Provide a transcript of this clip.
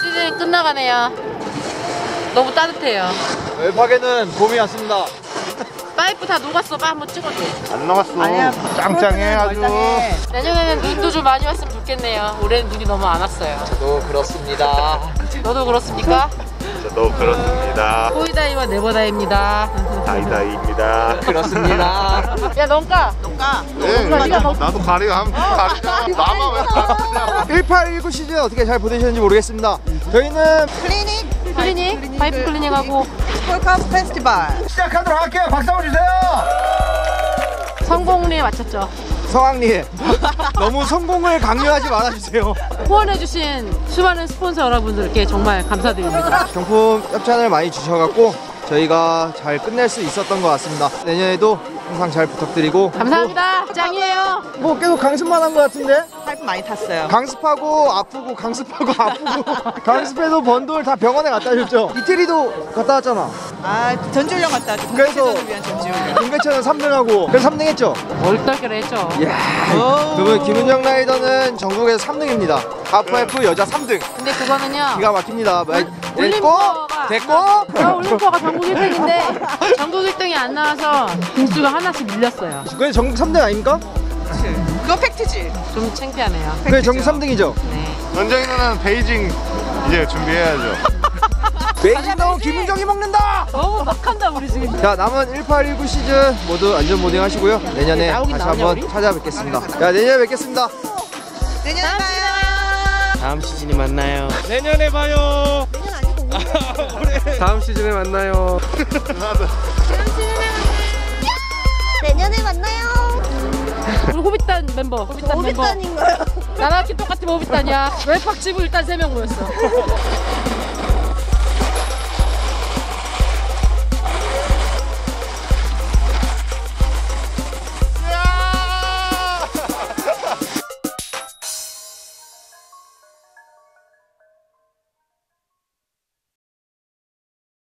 시즌 끝나가네요. 너무 따뜻해요. 웹하게는 봄이 왔습니다. 파이프 다 녹았어. 빨리 한번 찍어줘. 안 나갔어. 아니야. 짱짱해 아주. 멀쩡해. 내년에는 눈도 좀 많이 왔으면 좋겠네요. 올해는 눈이 너무 안 왔어요. 또 그렇습니다. 너도 그렇습니까? 저도 그렇습니다. 호이다이와 네버다이입니다. 다이다이입니다. 그렇습니다. 야, 넌까? 뭔가 네, 네가 너- 나도 가리가 한번 가리자. 나만 왜 가리냐? 1819 시즌 어떻게 잘 보내셨는지 모르겠습니다. 저희는 클리닉 클리닉? 파이프 클리닉하고 폴카스 페스티벌 시작하도록 할게요. 박수 한번 주세요. 성공리에 마쳤죠. 성황리 너무 성공을 강요하지 말아주세요. 후원해주신 수많은 스폰서 여러분들께 정말 감사드립니다. 경품 협찬을 많이 주셔갖고 저희가 잘 끝낼 수 있었던 것 같습니다. 내년에도 항상 잘 부탁드리고 감사합니다. 짱이에요. 뭐 계속 강습만 한 것 같은데 파이프 많이 탔어요 강습하고 아프고 강습하고 아프고 강습해서 번 돈 다 병원에 갖다 줬죠. 이태리도 갔다 왔잖아. 아 전지훈련 갔다 왔죠 그래서- 국제전을 위한 전지훈련 공개체는 3등하고 그래서 3등 했죠. 얼떨결에 했죠. 이야 그러면 김은정 라이더는 전국에서 3등입니다. 하프F 여자 3등. 근데 그거는요. 기가 막힙니다. 마- 됐고 올림피아가- 됐고 저 올림피아가 전국 1등인데 전국 1등이 안 나와서 등수가 하나씩 밀렸어요. 그게 전국 3등 아닙니까? 그거 팩트지 좀 창피하네요. 그게 전국 3등이죠. 네. 연정이 누나는 베이징 이제 준비해야죠. 베이징 나온 김은정이 먹는다. 너무 막한다 우리 지금. 자 남은 1819 시즌 모두 안전 모딩 하시고요. 내년에 네, 다시 한번? 찾아뵙겠습니다. 자 내년에 뵙겠습니다. 내년에 봐요 다음 시즌에 만나요. 내년에 봐요. 내년 아니고 다음 시즌에 만나요. 누나도 내년에 만나요. 우리 호빗단 멤버. 호빗단 멤버. 오비탄인가요? 나랑 키 똑같은 호빗단이야. 웹팍 치고 일단 3명 모였어.